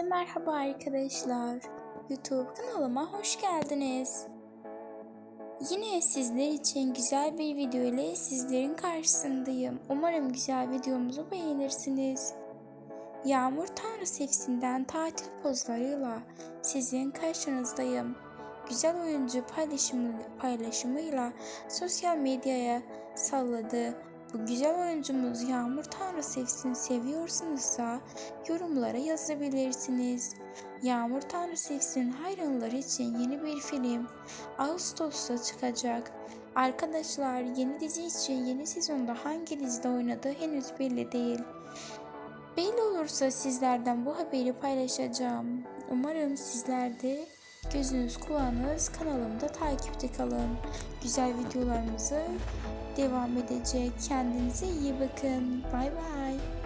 Herkese merhaba arkadaşlar. YouTube kanalıma hoş geldiniz. Yine sizler için güzel bir video ile sizlerin karşısındayım. Umarım güzel videomuzu beğenirsiniz. Yağmur Tanrı Sefsi'nden tatil pozlarıyla sizin karşınızdayım. Güzel oyuncu paylaşımı, paylaşımıyla sosyal medyaya salladı. Bu güzel oyuncumuz Yağmur Tanrı Sevsin seviyorsunuzsa yorumlara yazabilirsiniz. Yağmur Tanrı Sevsin hayranları için yeni bir film Ağustos'ta çıkacak. Arkadaşlar yeni dizi için yeni sezonda hangi dizide oynadığı henüz belli değil. Belli olursa sizlerden bu haberi paylaşacağım. Umarım sizler de gözünüz kulağınız kanalımda takipte kalın. Güzel videolarımızı devam edecek. Kendinize iyi bakın. Bay bay.